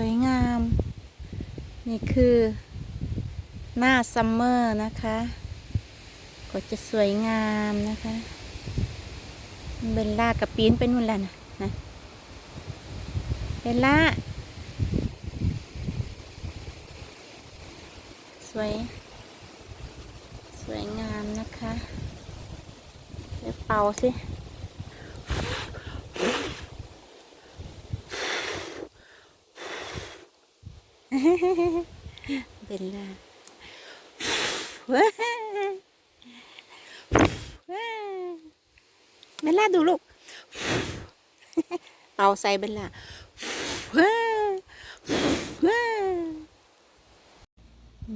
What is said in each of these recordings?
วยงาม นี่คือหน้าซัมเมอร์นะคะ ก็จะสวยงามนะคะเบลล่ากับปีนไปนู่นแล้วนะนะเบลล่าสวย สวยงามนะคะ เดี๋ยวเป่าสิ เบลล่าเบลล่าดูลูกเป่าใส่เบลล่า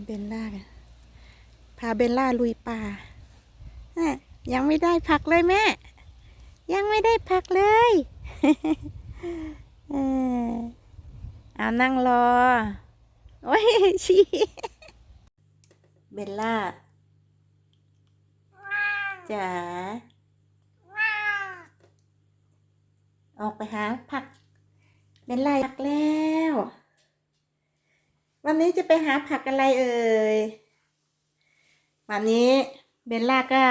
เบลล่าพาเบลล่าลุยป่ายังไม่ได้ผักเลยแม่ ยังไม่ได้ผักเลยเอานั่งรอ โอ้ยชีเบลล่าจ๋าออกไปหาผักเบลล่าอยากแล้ว วันนี้จะไปหาผักอะไรเอ่ยวันนี้เบลล่าก็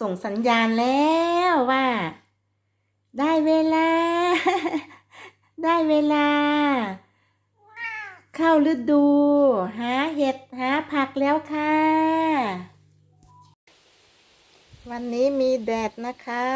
ส่งสัญญาณแล้วว่า ได้เวลา ได้เวลา เข้าฤดู หาเห็ดหาผักแล้วค่ะ วันนี้มีแดดนะคะ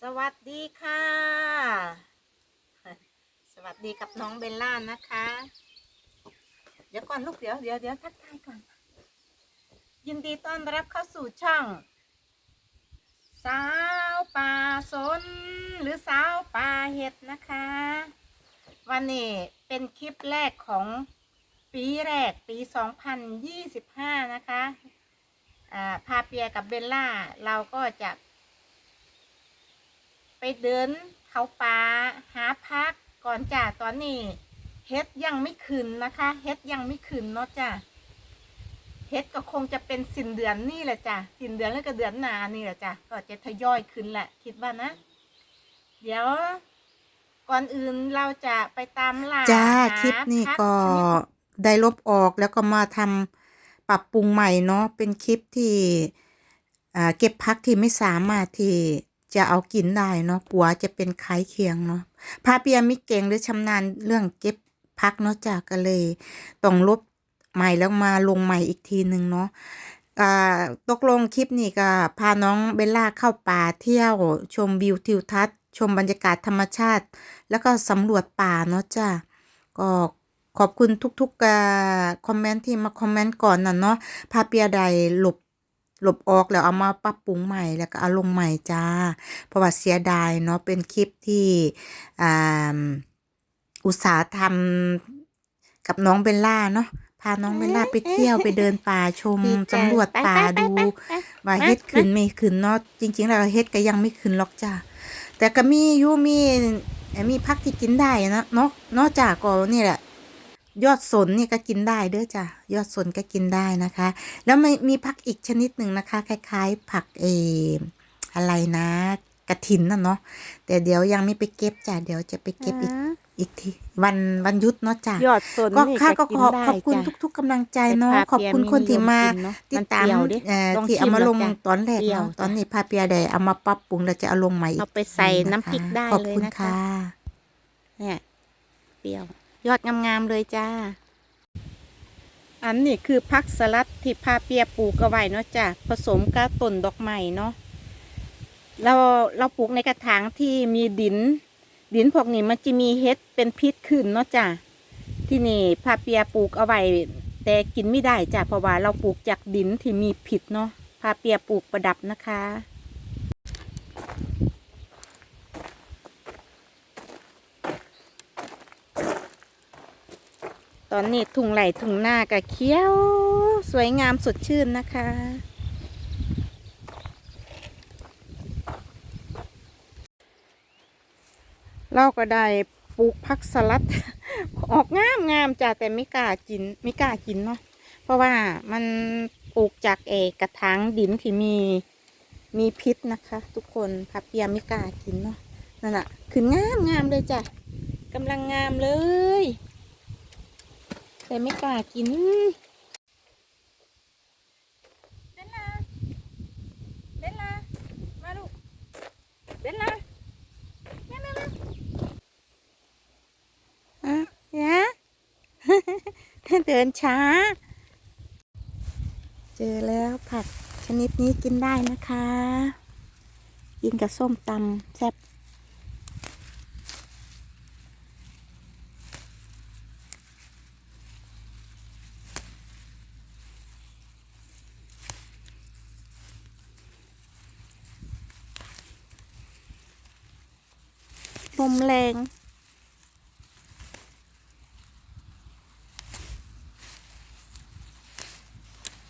สวัสดีค่ะ สวัสดีกับน้องเบลล่านะคะ เดี๋ยวก่อนลูกเดี๋ยวเดี๋ยวเดี๋ยวทักทายก่อน ยินดีต้อนรับเข้าสู่ช่อง สาวป่าสน หรือสาวป่าเห็ดนะคะ วันนี้เป็นคลิปแรกของปีแรกปี 2025 นะคะอ่า พาเปียกับเบลล่า เราก็จะ ไปเดินเขาป่าหาพักก่อนจ้าตอนนี้เฮ็ดยังไม่ขึ้นนะคะเฮ็ดยังไม่ขึ้นเนาะจ้าเฮ็ดก็คงจะเป็นสิ้นเดือนนี่แหละจ้ะสิ้นเดือนแล้วก็เดือนหน้านี่แหละจ้ะก็จะทยอยขึ้นแหละ คิดว่านะ เดี๋ยว ก่อนอื่นเราจะไปตามล่าจ้าหคลิปนี้พัก็ชนิดได้ลบออกแล้วก็มาทำ ปรับปรุงใหม่เนาะเป็นคลิปที่เก็บพักที่ไม่สามารถที่จะเอากินได้เนาะปัวจะเป็นไข้เคียงเนาะพาเปียมิเก่งหรือชำนาญเรื่องเก็บพักเนาะจาก็เลยต้องลบใหม่แล้วมาลงใหม่อีกทีหนึ่งเนาะอ่าตกลงคลิปนี้ก็พาน้องเบลล่าเข้าป่าเที่ยวชมวิวทิวทัศน์ ชมบรรยากาศธรรมชาติ แล้วก็สำรวจป่าเนาะจ้าก็ ขอบคุณทุกๆอ่าคอมเมนต์ที่มาคอมเมนต์ก่อนน่ะเนาะพาเปียใดหลบหลบออกแล้วเอามาปรับปรุงใหม่แล้วก็เอาลงใหม่จ้า เพราะว่าเสียดายเนาะเป็นคลิปที่อ่าอุตสาห์ทำกับน้องเบลล่าเนาะพาน้องเบลล่าไปเที่ยวไปเดินป่าชมดีใจสำรวจป่าไปไปไปดูไปว่าเฮ็ดขึ้นไม่ขึ้นเนาะจริง ๆ แล้วเฮ็ดก็ยังไม่ขึ้นหรอกจ้าแต่ก็มีอยู่มีเอ่อมีพักที่กินได้นะเนาะนอกจากก็นี่แหละ ยอดสนนี่ก็กินได้เด้อจ้ะยอดสนก็กินได้นะคะ แล้วมีมีผักอีกชนิดหนึ่งนะคะ คล้าย ๆ ผักเอออะไรนะกระถินน่ะเนาะแต่เดี๋ยวยังไม่ไปเก็บจ้ะเดี๋ยวจะไปเก็บอีกอีกทีวันวันหยุดเนาะจ้ะยอดสนก็นี่ค่ะก็กิขนอบได้ขอบคุณจ้ะทุก ๆกำลังใจเนาะแต่ขอบคุณคนที่มาเปียไนิยกินเนอะติดตามนเปรี้ยวดิเอ่อลองที่เอามาชิลมงแล้วจ้ะตอนแรกเปรี้ยวเนาะจ้ะตอนนี้พาเปียได้เอามาปรับปรุงแล้วจะเอาลงใหม่อีกเอาไปใส่ทีะคะน้ำพริกได้ขอบเลยคุณนะคะค่ะเนี่ยเปรี้ยว ยอดงามๆเลยจ้า อันนี้คือพักสลัดที่พาเปียปลูกเอาไว้เนาะจ้ะผสมกับต้นดอกไม้เนาะเราเราปลูกในกระถางที่มีดิน ดินพวกนี้มันจะมีเฮ็ดเป็นพิษขึ้นเนาะจ้ะที่นี่พาเปียปลูกเอาไว้แต่กินไม่ได้จ้ะเพราะว่าเราปลูกจากดินที่มีพิษเนาะพาเปียปลูกประดับนะคะ ตอนนี้ทุ่งไหลทุ่งหน้ากะเขียว สวยงามสดชื่นนะคะ เราก็ได้ปลูกผักสลัด ออกงามงามจ้ะแต่ไม่กล้ากินไม่กล้ากินเนาะเพราะว่ามันปลูกจากเอกระถางดินที่มีมีพิษนะคะ ทุกคนพับเปียไม่กล้ากินเนาะนั่นแหะคืองามงามเลยจ้ะกำลังงามเลย แต่ไม่กล้ากินเบลลาเบลลามาลูกเบลลาแม่แม่แม่อะยะเดินช้า เจอแล้วผักชนิดนี้กินได้นะคะ กินกับส้มตำแซ่บ ลมแรง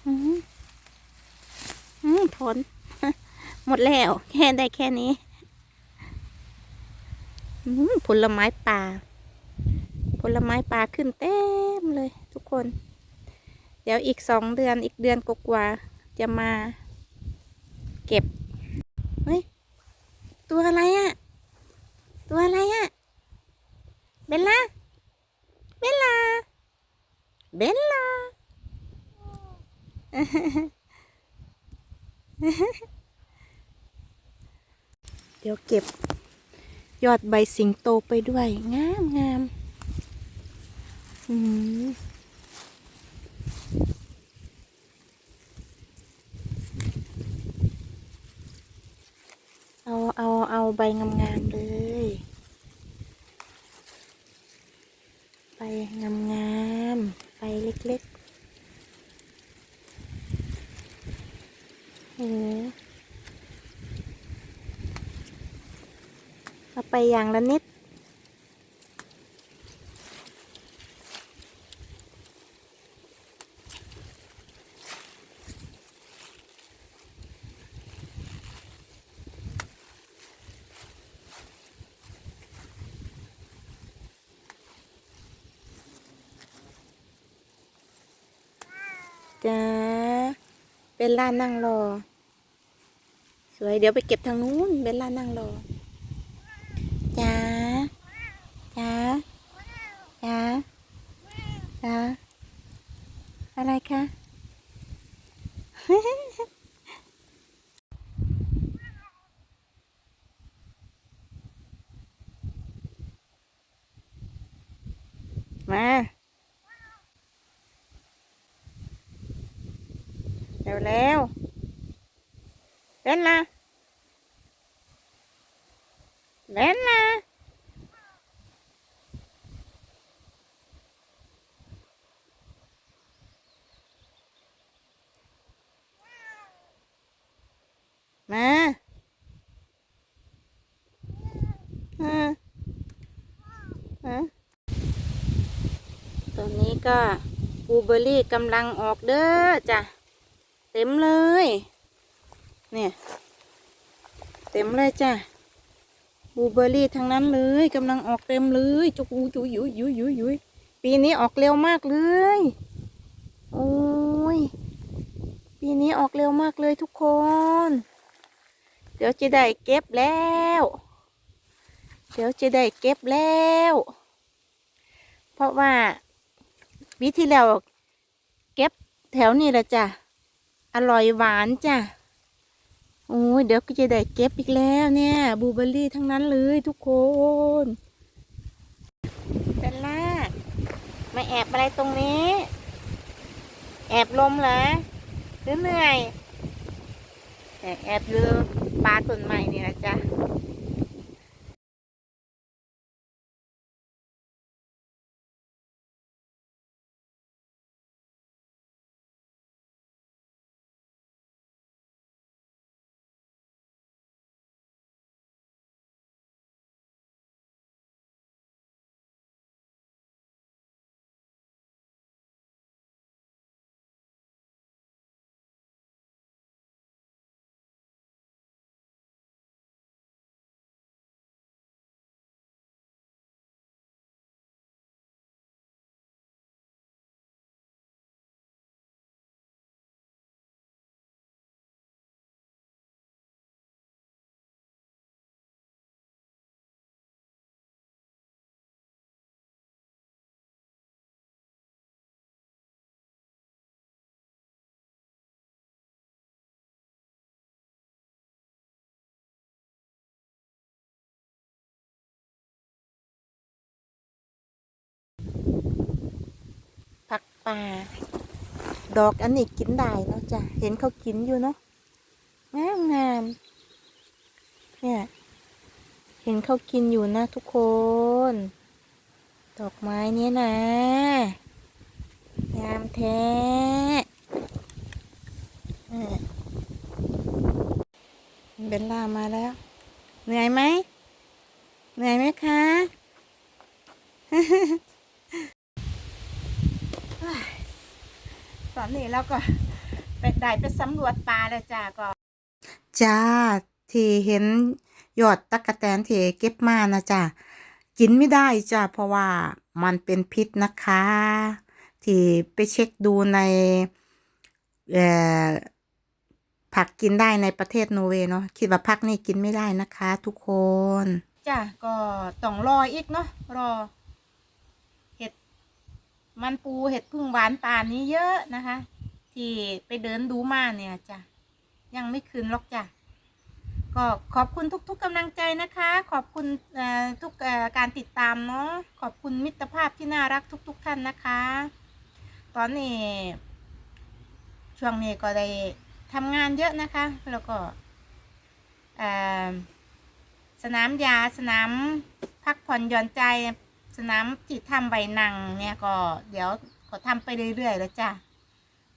อืมอืมผล หมดแล้ว แค่ได้แค่นี้ อืมผลไม้ป่า ผลไม้ป่าขึ้นเต็มเลยทุกคน เดี๋ยวอีกสองเดือนอีกเดือนกว่าๆจะมา เก็บ เฮ้ย ตัวอะไรอะ่ะ ตัวอะไรอะ่ะเบลล่าเบลล่าเบลล่าเดี๋ยวเก็บ ยอดใบสิงโตไปด้วย งามงามอืมเอา เอา เอาใบงามๆเลย ใบงามๆใบเล็กๆ โอ้เอาไปอย่างละนิด จ้า เป็นล่านั่งรอ สวย เดี๋ยวไปเก็บทางนู้นเบลล่านั่งรอ จ้า จ้า จ้า จ้าอะไรคะมาเร็วเร็วเล่นนะเล่นนะมาฮะฮะตอนนี้ ก็บูเบอรี่กำลังออกเด้อจ้ะ เต็มเลย เนี่ย เต็มเลยจ้ะบูเบอรี่ทั้งนั้นเลยกำลังออกเต็มเลยจุกอูจุยยุยยุยยุยยุยปีนี้ออกเร็วมากเลย โอ้ย ปีนี้ออกเร็วมากเลยทุกคน เดี๋ยวจะได้เก็บแล้ว เดี๋ยวจะได้เก็บแล้ว เพราะว่า วิที่แล้วเก็บแถวนี้ละจ้ะ อร่อยหวานจ้ะโอ้ยเดี๋ยวก็จะได้เก็บอีกแล้วเนี่ยบูเบอร์รี่ทั้งนั้นเลยทุกคนเบลล่ามาแอบอะไรตรงนี้ แอบลมเหรอหรือเหนื่อยแต่แอบดูปลาต้นใหม่นี่นะจ๊ะ ป่าดอกอันนี้กินได้เนาะจ้ะเห็นเขากินอยู่เนาะงามงามเนี่ยเห็นเขากินอยู่นะทุกคน ดอกไม้นี้นะงามแท้อะเบลล่ามาแล้ว เหนื่อยไหมเหนื่อยไหมคะ ตอนนี้เราก็ไปได้ไปสำรวจป่าแล้วจ้าก็จ้าที่เห็นยอดตั๊กแตนที่เก็บมานะจ้ากินไม่ได้จ้าเพราะว่ามันเป็นพิษนะคะ ที่ไปเช็คดูในเอ่อผักกินได้ในประเทศนอร์เวย์เนาะคิดว่าผักนี่กินไม่ได้นะคะ ทุกคน จ้ะก็ต้องรออีกเนาะรอเห็ด มันปูเห็ดพึ่งหวานป่านนี้เยอะนะคะ ที่ไปเดินดูมาเนี่ยจ้ะยังไม่คืนหรอกจ้ะก็ขอบคุณทุก ๆกำลังใจนะคะ ขอบคุณทุกการติดตามเนาะขอบคุณมิตรภาพที่น่ารักทุก ๆ ท่านนะคะ ตอนนี้ช่วงนี้ก็ได้ทำงานเยอะนะคะ แล้วก็สนามยาสนามพักผ่อนหย่อนใจ สนามจิตทำใบนังเนี่ยก็เดี๋ยวขอทำไปเรื่อยๆแล้วจ้ะ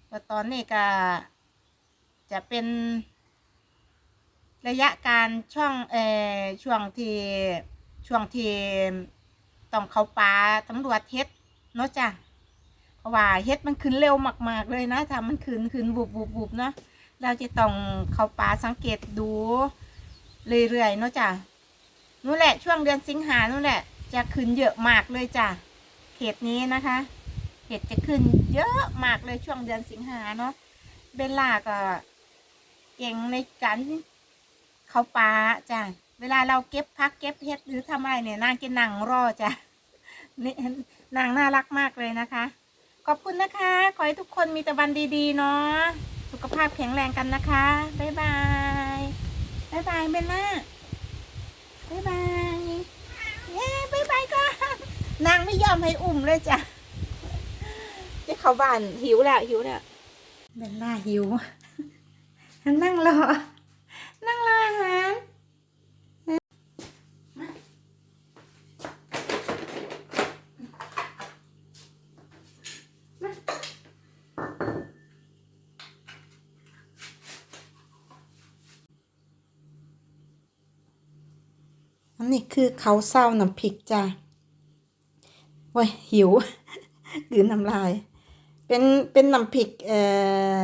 ก็ตอนนี้ก็จะเป็นระยะการช่วงเออช่วงที่ช่วงที่ต้องเข้าป่าตำรวจเฮ็ดเนาะจ้ะเพราะว่าเฮ็ดมันขึ้นเร็วมาก ๆ เลยนะถ้ามันขึ้นขึ้นบุบบุบบุบเนาะเราจะต้องเข้าป่าสังเกตดูเรื่อยๆเนาะจ้ะนู่นแหละช่วงเดือนสิงหานู่นแหละ จะขึ้นเยอะมากเลยจ้ะเขตนี้นะคะ เห็ดจะขึ้นเยอะมากเลยช่วงเดือนสิงหาเนาะเบลล่าก็เก่งในการเขาป่าจ้ะเวลาเราเก็บพักเก็บเห็ดหรือทำอะไรเนี่ยนางจะนั่งรอจ้ะนี่นางน่ารักมากเลยนะคะ ขอบคุณนะคะ ขอให้ทุกคนมีแต่วันดีๆเนาะสุขภาพแข็งแรงกันนะคะ บ๊ายบาย บ๊ายบายเบลล่าบ๊ายบายเย้บ๊ายบายก่อ นางไม่ยอมให้อุ่มเลยจ้ะจะเข้าบ้านหิวแล้วหิวแล้วเบลล่าหิวนั่งรอ นั่งรออาหารอันนี้คือเขาเศร้าน้ำพริกจ้า โอ้ยหิวกืนน้ำลาย เป็นเป็นน้ำพริกเอ่อ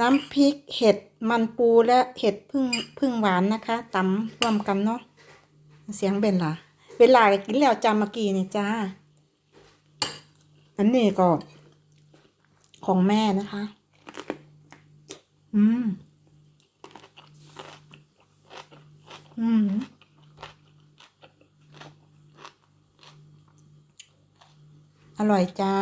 น้ำพริกเห็ดมันปูและเห็ดพึ่งพึ่งหวานนะคะตำรวมกันเนาะเสียงเบนล่ะเวลากินแล้วจาเมื่อกี้นี่จ้า อันนี้ก็ ของแม่นะคะ อืม อืม อร่อยจ้า